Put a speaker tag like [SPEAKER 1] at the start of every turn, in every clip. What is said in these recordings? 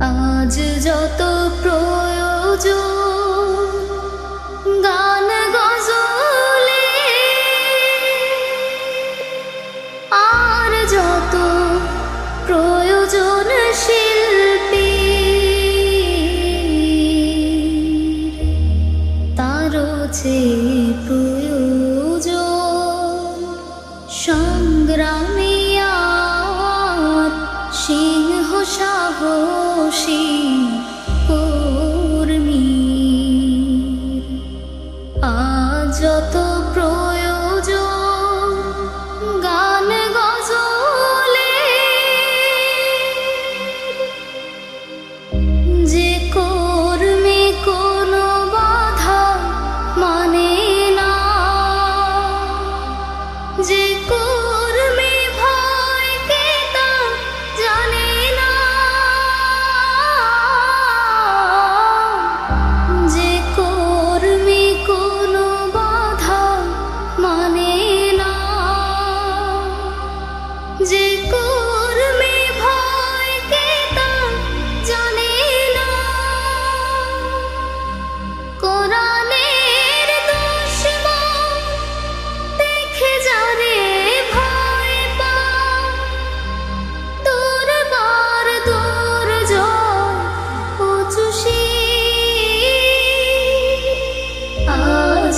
[SPEAKER 1] আজ যত প্রয়োজন, গান গজলে আর যত প্রয়োজন শিল্পী, তারও যে প্রয়োজন সংগ্রামিয়া সিংহ সাহস। she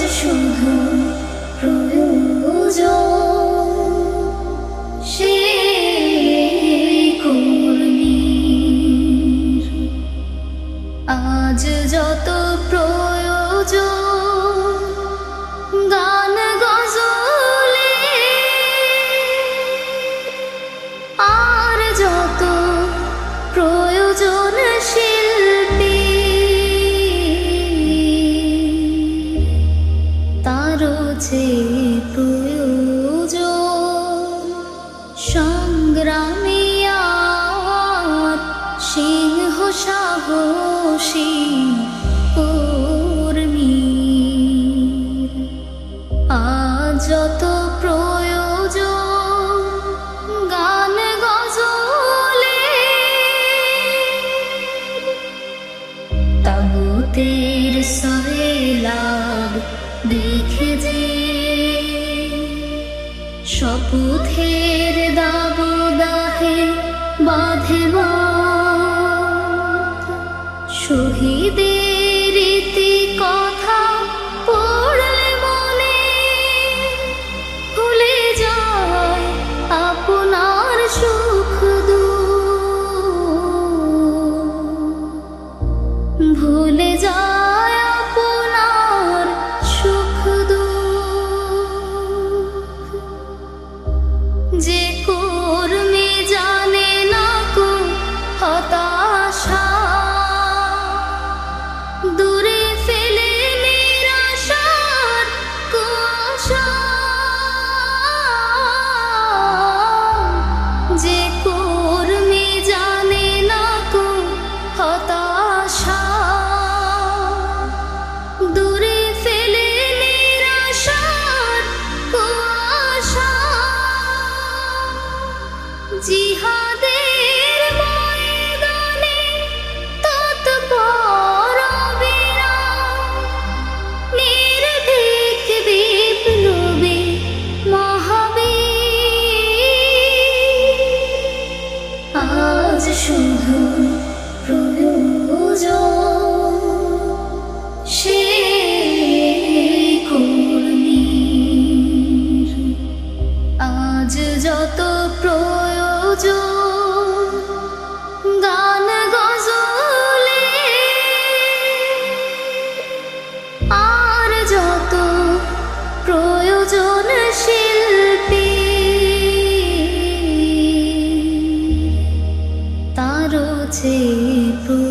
[SPEAKER 1] 出口 সংগ্রামিয়াত সিংহ সাহসী কর্মীর আজ যত প্রয়োজন গান গজলে। তাগুতের সহেলাগ দেখে যে সপুথের দাবু রাখে বাঁধে শহীদের people